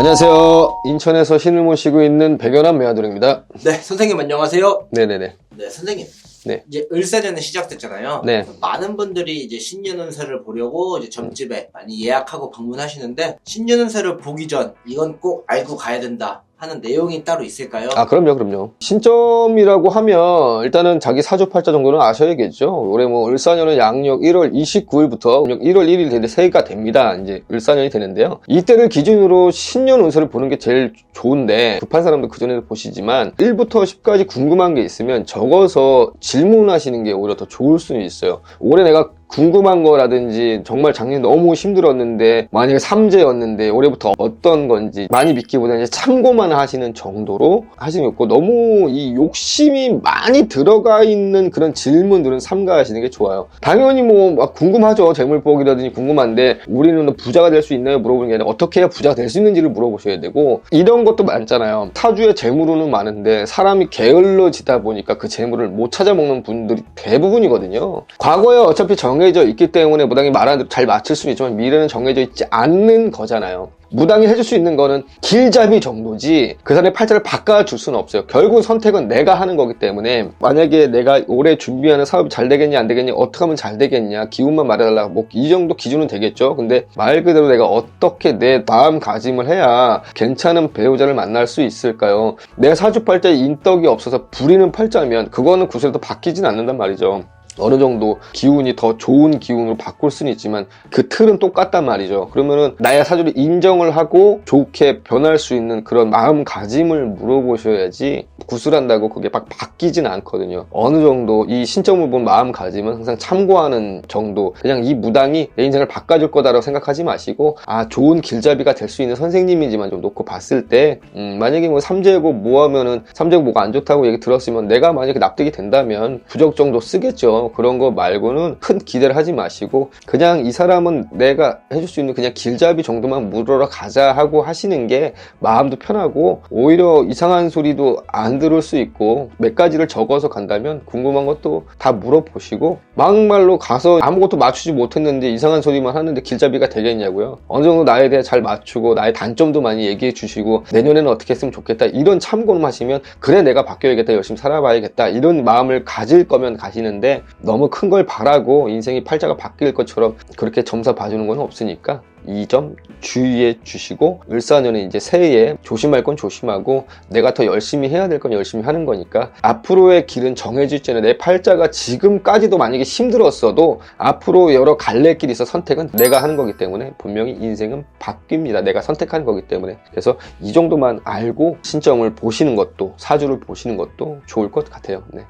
안녕하세요. 인천에서 신을 모시고 있는 백연한 매화도령입니다. 네, 선생님 안녕하세요. 네네네. 네, 선생님. 네. 이제 을세년이 시작됐잖아요. 네. 많은 분들이 이제 신년 운세를 보려고 이제 점집에 많이 예약하고 방문하시는데 신년 운세를 보기 전 이건 꼭 알고 가야 된다 하는 내용이 따로 있을까요? 아, 그럼요, 그럼요. 신점이라고 하면 일단은 자기 사주팔자 정도는 아셔야겠죠. 올해 뭐 을사년은 양력 1월 29일부터 1월 1일 되는데 새해가 됩니다. 이제 을사년이 되는데요. 이때를 기준으로 신년 운세를 보는 게 제일 좋은데 급한 사람도 그전에도 보시지만 1부터 10까지 궁금한 게 있으면 적어서 질문하시는 게 오히려 더 좋을 수는 있어요. 올해 내가 궁금한 거라든지 정말 작년에 너무 힘들었는데 만약에 삼재였는데 올해부터 어떤 건지 많이 믿기보다는 참고만 하시는 정도로 하시는 게 없고 너무 이 욕심이 많이 들어가 있는 그런 질문들은 삼가하시는 게 좋아요. 당연히 뭐막 궁금하죠. 재물복이라든지 궁금한데 우리는 부자가 될 수 있나요? 물어보는 게 아니라 어떻게 해야 부자가 될 수 있는지를 물어보셔야 되고 이런 것도 많잖아요. 타주의 재물운은 많은데 사람이 게을러지다 보니까 그 재물을 못 찾아먹는 분들이 대부분이거든요. 과거에 어차피 정 해져 있기 때문에 무당이 말하는 대로 잘 맞출 수는 있지만 미래는 정해져 있지 않는 거잖아요. 무당이 해줄 수 있는 거는 길잡이 정도지 그 사람의 팔자를 바꿔줄 수는 없어요. 결국 선택은 내가 하는 거기 때문에 만약에 내가 올해 준비하는 사업이 잘 되겠냐 안 되겠냐 어떻게 하면 잘 되겠냐 기운만 말해달라 뭐이 정도 기준은 되겠죠. 근데 말 그대로 내가 어떻게 내 마음가짐을 해야 괜찮은 배우자를 만날 수 있을까요? 내 사주팔자에 인덕이 없어서 부리는 팔자면 그거는 구슬도 바뀌진 않는단 말이죠. 어느 정도 기운이 더 좋은 기운으로 바꿀 수는 있지만 그 틀은 똑같단 말이죠. 그러면은 나의 사주를 인정을 하고 좋게 변할 수 있는 그런 마음가짐을 물어보셔야지 구슬한다고 그게 막 바뀌진 않거든요. 어느 정도 이 신점을 본 마음가짐은 항상 참고하는 정도. 그냥 이 무당이 내 인생을 바꿔줄 거다라고 생각하지 마시고 아 좋은 길잡이가 될 수 있는 선생님이지만 좀 놓고 봤을 때 음, 만약에 뭐 삼재고 뭐 하면은 삼재고 뭐가 안 좋다고 얘기 들었으면 내가 만약에 납득이 된다면 부적 정도 쓰겠죠. 그런 거 말고는 큰 기대를 하지 마시고 그냥 이 사람은 내가 해줄 수 있는 그냥 길잡이 정도만 물으러 가자 하고 하시는 게 마음도 편하고 오히려 이상한 소리도 안 들을 수 있고 몇 가지를 적어서 간다면 궁금한 것도 다 물어보시고 막말로 가서 아무것도 맞추지 못했는데 이상한 소리만 하는데 길잡이가 되겠냐고요. 어느 정도 나에 대해 잘 맞추고 나의 단점도 많이 얘기해 주시고 내년에는 어떻게 했으면 좋겠다 이런 참고를 하시면 그래 내가 바뀌어야겠다 열심히 살아봐야겠다 이런 마음을 가질 거면 가시는데 너무 큰 걸 바라고 인생이 팔자가 바뀔 것처럼 그렇게 점사 봐주는 건 없으니까 이 점 주의해 주시고 을사년에 이제 새해에 조심할 건 조심하고 내가 더 열심히 해야 될 건 열심히 하는 거니까 앞으로의 길은 정해져 있잖아요 내 팔자가 지금까지도 만약에 힘들었어도 앞으로 여러 갈래길이 있어 선택은 내가 하는 거기 때문에 분명히 인생은 바뀝니다. 내가 선택하는 거기 때문에. 그래서 이 정도만 알고 신점을 보시는 것도 사주를 보시는 것도 좋을 것 같아요. 네.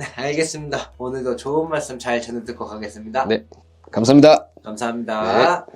네, 알겠습니다. 오늘도 좋은 말씀 잘 전해 듣고 가겠습니다. 네. 감사합니다 감사합니다.